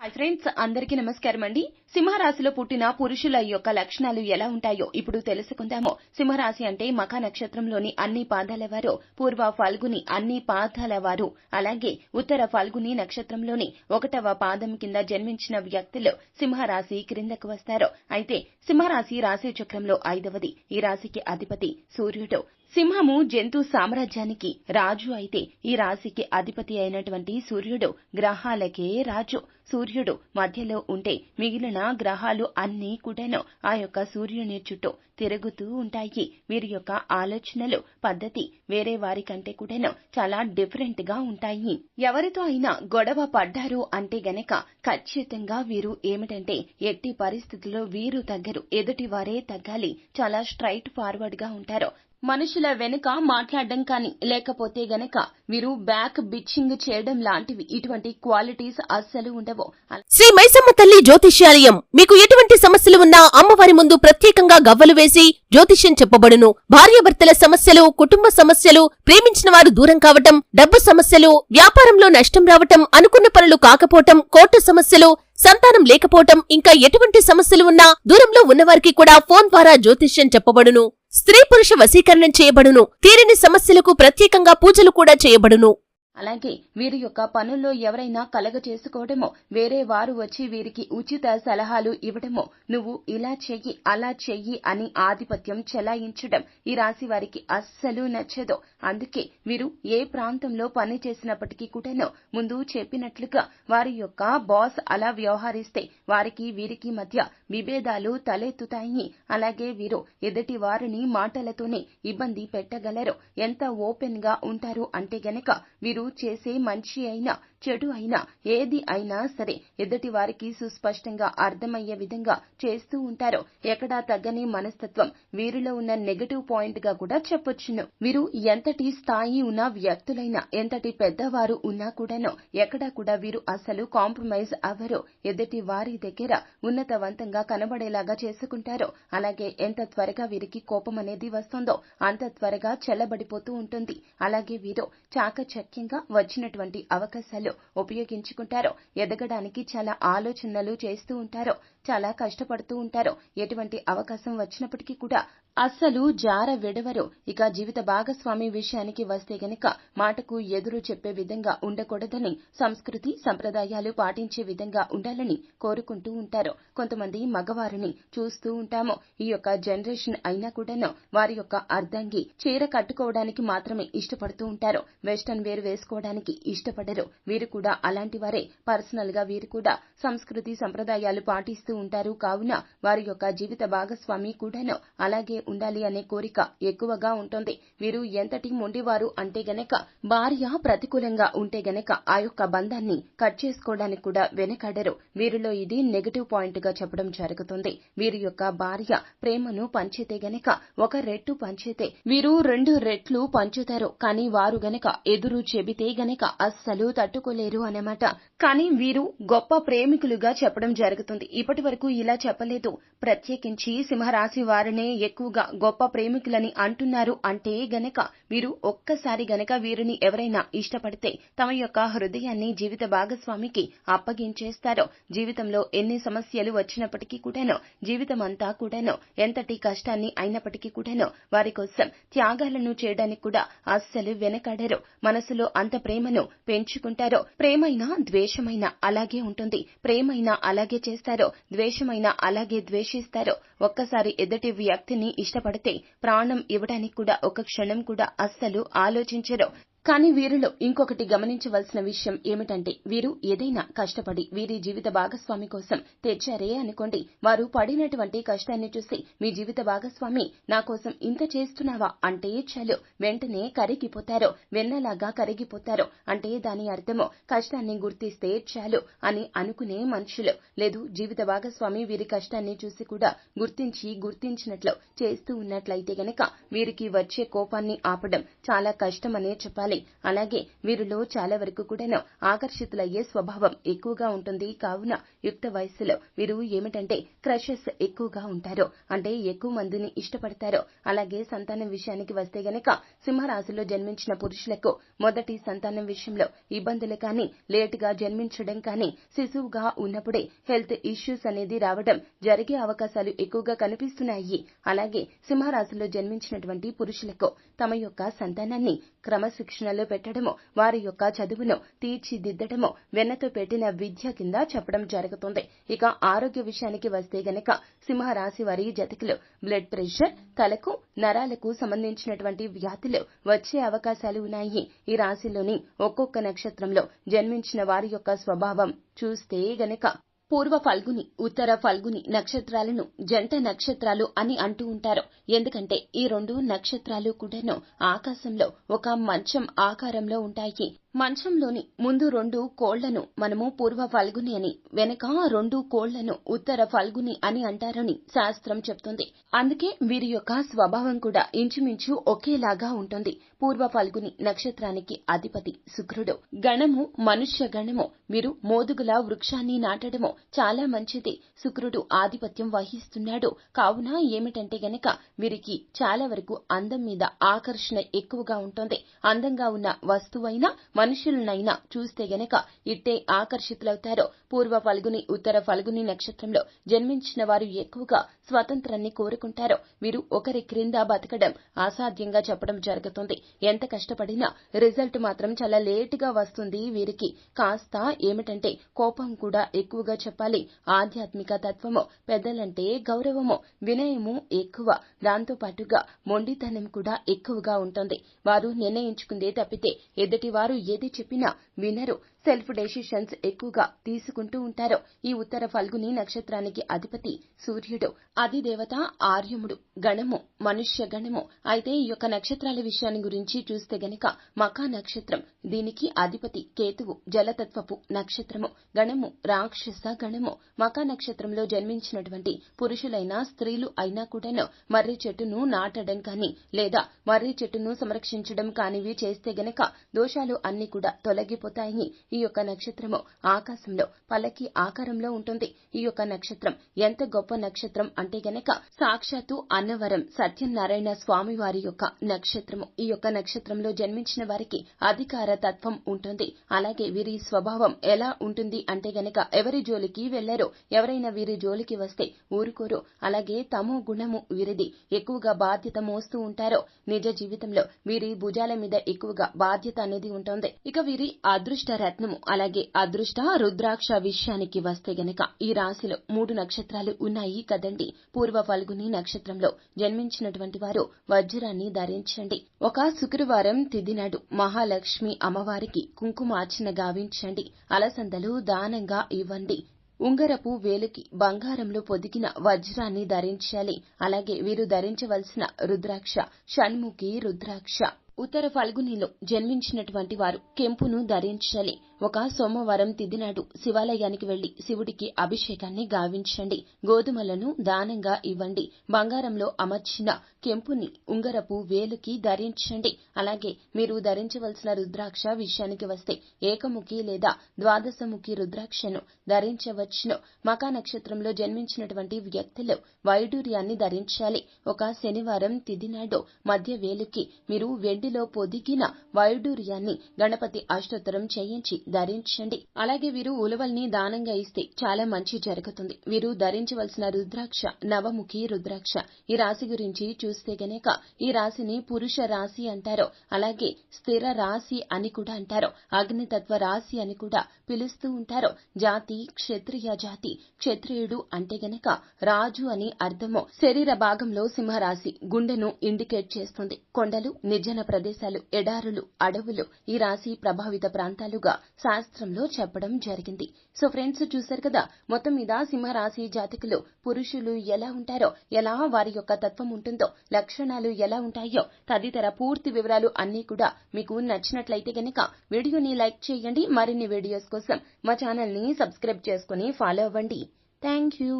Hi friends అందరికీ నమస్కారం అండి. సింహరాశిలో పుట్టిన పురుషుల యొక్క లక్షణాలు ఎలా ఉంటాయో ఇప్పుడు తెలుసుకుందాము. సింహరాశి అంటే మఖ నక్షత్రంలోని అన్ని పాదాల వారు పూర్వ ఫల్గుని అన్ని పాదాల వారు అలాగే ఉత్తర ఫాల్గుని నక్షత్రంలోని ఒకటవ పాదం కింద జన్మించిన వ్యక్తులు సింహరాశి క్రిందకు వస్తారు. అయితే సింహరాశి రాశి చక్రంలో ఐదవది. ఈ రాశికి అధిపతి సూర్యుడు. సింహము జంతు సామ్రాజ్యానికి రాజు అయితే ఈ రాశికి అధిపతి అయినటువంటి సూర్యుడు గ్రహాలకే రాజు. సూర్యుడు మధ్యలో ఉంటే మిగిలిన గ్రహాలు అన్నీ కూడాను ఆ యొక్క సూర్యుని చుట్టూ తిరుగుతూ ఉంటాయి. వీరి యొక్క ఆలోచనలు పద్ధతి వేరే వారి కంటే కూడాను చాలా డిఫరెంట్గా ఉంటాయి. ఎవరితో అయినా గొడవ పడ్డారు అంటే గనక ఖచ్చితంగా వీరు ఏమిటంటే ఎట్టి పరిస్థితుల్లో వీరు తగ్గరు. ఎదుటి వారే తగ్గాలి. చాలా స్ట్రైట్ ఫార్వర్డ్గా ఉంటారు. మనుషుల వెనుక మాట్లాడడం కానీ లేకపోతే గనక వీరు బ్యాక్ బిచ్చింగ్ చేయడం లాంటివి ఇటువంటి క్వాలిటీస్ అస్సలు ఉండవు. శ్రీ మైసమ్మ తల్లి జ్యోతిష్యాలయం మీకు ఎటువంటి సమస్యలు ఉన్నా అమ్మవారి ముందు ప్రత్యేకంగా గవ్వలు వేసి జ్యోతిష్యం చెప్పబడును. భార్యాభర్తల సమస్యలు కుటుంబ సమస్యలు ప్రేమించిన వారు దూరం కావటం డబ్బు సమస్యలు వ్యాపారంలో నష్టం రావటం అనుకున్న పనులు కాకపోవటం కోర్టు సమస్యలు సంతానం లేకపోవటం ఇంకా ఎటువంటి సమస్యలు ఉన్నా దూరంలో ఉన్నవారికి కూడా ఫోన్ ద్వారా జ్యోతిష్యం చెప్పబడును. స్త్రీ పురుష వశీకరణం చేయబడును. తీరని సమస్యలకు ప్రత్యేకంగా పూజలు కూడా చేయబడును. అలాగే వీరి యొక్క పనుల్లో ఎవరైనా కలగ చేసుకోవడమో వేరే వారు వచ్చి వీరికి ఉచిత సలహాలు ఇవ్వడమో నువ్వు ఇలా చెయ్యి అలా చెయ్యి అని ఆధిపత్యం చెలాయించడం ఈ రాశి వారికి అస్సలు నచ్చదు. అందుకే వీరు ఏ ప్రాంతంలో పని చేసినప్పటికీ కూడాను ముందు చెప్పినట్లుగా వారి యొక్క బాస్ అలా వ్యవహరిస్తే వారికి వీరికి మధ్య విభేదాలు తలెత్తుతాయి. అలాగే వీరు ఎదుటి వారిని మాటలతోనే ఇబ్బంది పెట్టగలరు. ఎంత ఓపెన్గా ఉంటారు అంటే గనక వీరు చేసే మంచి అయినా చెడు అయినా ఏది అయినా సరే ఎదుటి వారికి సుస్పష్టంగా అర్థమయ్యే విధంగా చేస్తూ ఉంటారు ఎక్కడా తగ్గని మనస్తత్వం వీరిలో ఉన్న నెగటివ్ పాయింట్గా కూడా చెప్పొచ్చును. వీరు ఎంతటి స్థాయి ఉన్న వ్యక్తులైనా ఎంతటి పెద్దవారు ఉన్నా కూడాను ఎక్కడా కూడా వీరు అసలు కాంప్రమైజ్ అవ్వరు. ఎదుటి వారి దగ్గర ఉన్నతవంతంగా కనబడేలాగా చేసుకుంటారు అలాగే ఎంత త్వరగా వీరికి కోపం అనేది వస్తుందో అంత త్వరగా చల్లబడిపోతూ ఉంటుంది. అలాగే వీరు చాకచక్యంగా వచ్చినటువంటి అవకాశాలు ఉపయోగించుకుంటారో ఎదగడానికి చాలా ఆలోచనలు చేస్తూ ఉంటారో చాలా కష్టపడుతూ ఉంటారో ఎటువంటి అవకాశం వచ్చినప్పటికీ కూడా అస్సలు జార విడవరు. ఇక జీవిత భాగస్వామి విషయానికి వస్తే గనక మాటకు ఎదురు చెప్పే విధంగా ఉండకూడదని సంస్కృతి సంప్రదాయాలు పాటించే విధంగా ఉండాలని కోరుకుంటూ ఉంటారు. కొంతమంది మగవారిని చూస్తూ ఉంటాము. ఈ యొక్క జనరేషన్ అయినా కూడాను వారి యొక్క అర్ధంగి చీర కట్టుకోవడానికి మాత్రమే ఇష్టపడుతూ ఉంటారు. వెస్టర్న్ వేర్ వేసుకోవడానికి ఇష్టపడరు. వీరు కూడా అలాంటి వారే. పర్సనల్గా వీరు కూడా సంస్కృతి సంప్రదాయాలు పాటిస్తూ ఉంటారు. కావున వారి యొక్క జీవిత భాగస్వామి కూడాను అలాగే ఉండాలి అనే కోరిక ఎక్కువగా ఉంటుంది. వీరు ఎంతటి మొండివారు అంటే గనక భార్య ప్రతికూలంగా ఉంటే గనక ఆ యొక్క బంధాన్ని కట్ చేసుకోవడానికి కూడా వెనకాడరు. వీరిలో ఇది నెగటివ్ పాయింట్గా చెప్పడం జరుగుతుంది. వీరి యొక్క భార్య ప్రేమను పంచితే గనక ఒక రెట్టు పంచితే వీరు రెండు రెట్లు పంచుతారు. కానీ వారు గనక ఎదురు చెబితే గనక అస్సలు తట్టుకోలేరు అన్నమాట. కానీ వీరు గొప్ప ప్రేమికులుగా చెప్పడం జరుగుతుంది. ఇప్పటి వరకు ఇలా చెప్పలేదు. ప్రత్యేకించి సింహరాశి వారినే ఎక్కువ ఎక్కువగా గొప్ప ప్రేమికులని అంటున్నారు అంటే గనక వీరు ఒక్కసారి గనక వీరిని ఎవరైనా ఇష్టపడితే తమ యొక్క హృదయాన్ని జీవిత భాగస్వామికి అప్పగించేస్తారో జీవితంలో ఎన్ని సమస్యలు వచ్చినప్పటికీ కూడాను జీవితం అంతా కూడాను ఎంతటి కష్టాన్ని అయినప్పటికీ కూడాను వారి కోసం త్యాగాలను చేయడానికి కూడా అస్సలు వెనకాడరు. మనసులో అంత ప్రేమను పెంచుకుంటారో ప్రేమైనా ద్వేషమైనా అలాగే ఉంటుంది. ప్రేమైనా అలాగే చేస్తారో ద్వేషమైనా అలాగే ద్వేషిస్తారో ఒక్కసారి ఎదుటి వ్యక్తిని ఇష్టపడితే ప్రాణం ఇవ్వడానికి కూడా ఒక క్షణం కూడా అస్సలు ఆలోచించరు. కానీ వీరిలో ఇంకొకటి గమనించవలసిన విషయం ఏమిటంటే వీరు ఏదైనా కష్టపడి వీరి జీవిత భాగస్వామి కోసం తెచ్చారే అనుకోండి. వారు పడినటువంటి కష్టాన్ని చూసి మీ జీవిత భాగస్వామి నా కోసం ఇంత చేస్తున్నావా? అంటే చాలు. వెంటనే కరిగిపోతారు. వెన్నలాగా కరిగిపోతారు. అంటే దాని అర్థము కష్టాన్ని గుర్తిస్తే చాలు అని అనుకునే మనుషులు. లేదు జీవిత భాగస్వామి వీరి కష్టాన్ని చూసి కూడా గుర్తించి గుర్తించినట్లు చేస్తూ ఉన్నట్లయితే గనక వీరికి వచ్చే కోపాన్ని ఆపడం చాలా కష్టమనే చెప్పాలి. అలాగే వీరిలో చాలా వరకు కూడాను ఆకర్షితులయ్యే స్వభావం ఎక్కువగా ఉంటుంది. కావున యుక్త వయస్సులో వీరు ఏమిటంటే క్రషెస్ ఎక్కువగా ఉంటారు. అంటే ఎక్కువ మందిని ఇష్టపడతారు. అలాగే సంతానం విషయానికి వస్తే గనక సింహరాశిలో జన్మించిన పురుషులకు మొదటి సంతానం విషయంలో ఇబ్బందులు కానీ లేటుగా జన్మించడం కానీ శిశువుగా ఉన్నప్పుడే హెల్త్ ఇష్యూస్ అనేది రావడం జరిగే అవకాశాలు ఎక్కువగా కనిపిస్తున్నాయి. అలాగే సింహరాశిలో జన్మించినటువంటి పురుషులకు తమ యొక్క సంతానాన్ని క్రమశిక్షణలో పెట్టడము వారి యొక్క చదువును తీర్చిదిద్దడము వెన్నతో పెట్టిన విద్య కింద చెప్పడం జరుగుతుంది. ఇక ఆరోగ్య విషయానికి వస్తే గనక సింహరాశి వారి జతకులు బ్లడ్ ప్రెషర్ తలకు నరాలకు సంబంధించినటువంటి వ్యాధులు వచ్చే అవకాశాలు ఉన్నాయి. ఈ రాశిలోని ఒక్కొక్క నక్షత్రంలో జన్మించిన వారి యొక్క స్వభావం చూస్తే గనక పూర్వ ఫల్గుని ఉత్తర ఫల్గుని నక్షత్రాలను జంట నక్షత్రాలు అని అంటూ ఉంటారు. ఎందుకంటే ఈ రెండు నక్షత్రాలు కూడాను ఆకాశంలో ఒక మంచం ఆకారంలో ఉంటాయి. మంచంలోని ముందు రెండు కోళ్ళను మనము పూర్వ ఫల్గుని అని వెనక రెండు కోళ్ళను ఉత్తర ఫల్గుని అని అంటారని శాస్త్రం చెప్తుంది. అందుకే వీరి యొక్క స్వభావం కూడా ఇంచుమించు ఒకేలాగా ఉంటుంది. పూర్వ ఫల్గుని నక్షత్రానికి అధిపతి శుక్రుడు. గణము మనుష్య గణము. మీరు మోదుగుల వృక్షాన్ని నాటడము చాలా మంచిది. శుక్రుడు ఆధిపత్యం వహిస్తున్నాడు. కావున ఏమిటంటే గనక వీరికి చాలా వరకు అందం మీద ఆకర్షణ ఎక్కువగా ఉంటుంది. అందంగా ఉన్న వస్తువైనా మనుషులనైనా చూస్తే గనక ఇట్టే ఆకర్షితులవుతారో. పూర్వ ఫల్గుని ఉత్తర ఫల్గుని నక్షత్రంలో జన్మించిన వారు ఎక్కువగా స్వాతంత్రాన్ని కోరుకుంటారో. వీరు ఒకరి క్రింద బతకడం అసాధ్యంగా చెప్పడం జరుగుతుంది. ఎంత కష్టపడినా రిజల్ట్ మాత్రం చాలా లేటుగా వస్తుంది వీరికి. కాస్త ఏమిటంటే కోపం కూడా ఎక్కువగా చెప్పాలి. ఆధ్యాత్మిక తత్వము పెద్దలంటే గౌరవము వినయము ఎక్కువ. దాంతో పాటుగా మొండితనం కూడా ఎక్కువగా ఉంటుంది. వారు నిర్ణయించుకుందే తప్పితే ఎదుటి వారు ఏది చెప్పినా వినరు. సెల్ఫ్ డెసిషన్స్ ఎక్కువగా తీసుకుంటూ ఉంటారు. ఈ ఉత్తర ఫల్గుని నక్షత్రానికి అధిపతి సూర్యుడు. అధిదేవత ఆర్యముడు. గణము మనుష్య గణము. అయితే ఈ యొక్క నక్షత్రాల విషయాన్ని గురించి చూస్తే గనక మకా నక్షత్రం దీనికి అధిపతి కేతువు జలతత్వపు నక్షత్రము. గణము రాక్షస గణము. మకా నక్షత్రంలో జన్మించినటువంటి పురుషులైనా స్త్రీలు అయినా కూడాను మర్రి చెట్టును నాటడం కానీ లేదా మర్రి చెట్టును సంరక్షించడం కానివి చేస్తే గనక దోషాలు అన్ని కూడా తొలగిపోతాయి. ఈ యొక్క నక్షత్రము ఆకాశంలో పల్లకి ఆకారంలో ఉంటుంది. ఈ యొక్క నక్షత్రం ఎంత గొప్ప నక్షత్రం అంటే గనక సాక్షాత్తు అన్నవరం సత్యనారాయణ స్వామి వారి యొక్క నక్షత్రము. ఈ యొక్క నక్షత్రంలో జన్మించిన వారికి అధికార తత్వం ఉంటుంది. అలాగే వీరి స్వభావం ఎలా ఉంటుంది అంటే గనక ఎవరి జోలికి వెళ్ళరు ఎవరైనా వీరి జోలికి వస్తే ఊరుకోరు. అలాగే తమో గుణము వీరిది ఎక్కువగా బాధ్యత మోస్తూ ఉంటారో నిజ జీవితంలో వీరి భుజాల మీద ఎక్కువగా బాధ్యత అనేది ఉంటుంది. ఇక వీరి అదృష్ట రత్నము అలాగే అదృష్ట రుద్రాక్ష విషయానికి వస్తే గనక ఈ రాశిలో మూడు నక్షత్రాలు ఉన్నాయి కదండి. పూర్వ ఫల్గుని నక్షత్రంలో జన్మించినటువంటి వారు వజ్రాన్ని ధరించండి. ఒక శుక్రవారం తిదినాడు మహాలక్ష్మి అమ్మవారికి కుంకుమార్చన గావించండి. అలసందలు దానంగా ఇవ్వండి. ఉంగరపు వేలుకి బంగారంలో పొదిగిన వజ్రాన్ని ధరించాలి. అలాగే వీరు ధరించవలసిన రుద్రాక్ష షణ్ముఖి రుద్రాక్ష. ఉత్తర ఫల్గునిలో జన్మించినటువంటి వారు కెంపును ధరించాలి. ఒక సోమవారం తిథి నాడు శివాలయానికి వెళ్ళి శివుడికి అభిషేకాన్ని గావించండి. గోధుమలను దానంగా ఇవ్వండి. బంగారంలో అమర్చిన కెంపుని ఉంగరపు వేలుకి ధరించండి. అలాగే మీరు ధరించవలసిన రుద్రాక్ష విషయానికి వస్తే ఏకముఖి లేదా ద్వాదశముఖి రుద్రాక్షను ధరించవచ్చును. మకా నక్షత్రంలో జన్మించినటువంటి వ్యక్తులు వైడూర్యాన్ని ధరించాలి. ఒక శనివారం తిథి నాడు మధ్య వేలుకి మీరు వెండిలో పొదిగిన వైడూర్యాన్ని గణపతి అష్టోత్తరం చేయించి ధరించండి. అలాగే వీరు ఉలవల్ని దానంగా ఇస్తే చాలా మంచి జరుగుతుంది. వీరు ధరించవలసిన రుద్రాక్ష నవముఖి రుద్రాక్ష ఈ రాశి గురించి చూస్తే గనక ఈ రాశిని పురుష రాశి అంటారు. అలాగే స్థిర రాశి అని కూడా అంటారు. అగ్నితత్వ రాశి అని కూడా పిలుస్తూ ఉంటారు. జాతి క్షత్రియ జాతి క్షత్రియుడు అంటే గనక రాజు అని అర్థము. శరీర భాగంలో సింహరాశి గుండెను ఇండికేట్ చేస్తుంది. కొండలు నిర్జన ప్రదేశాలు ఎడారులు అడవులు ఈ రాశి ప్రభావిత ప్రాంతాలుగా శాస్త్రంలో చెప్పడం జరిగింది. సో ఫ్రెండ్స్ చూశారు కదా? మొత్తం మీద సింహరాశి జాతకులు పురుషులు ఎలా ఉంటారో ఎలా వారి యొక్క తత్వం ఉంటుందో లక్షణాలు ఎలా ఉంటాయో తదితర పూర్తి వివరాలు అన్నీ కూడా మీకు నచ్చినట్లయితే గనక వీడియోని లైక్ చేయండి. మరిన్ని వీడియోస్ కోసం మా ఛానల్ని సబ్స్క్రైబ్ చేసుకుని ఫాలో అవ్వండి. Thank you.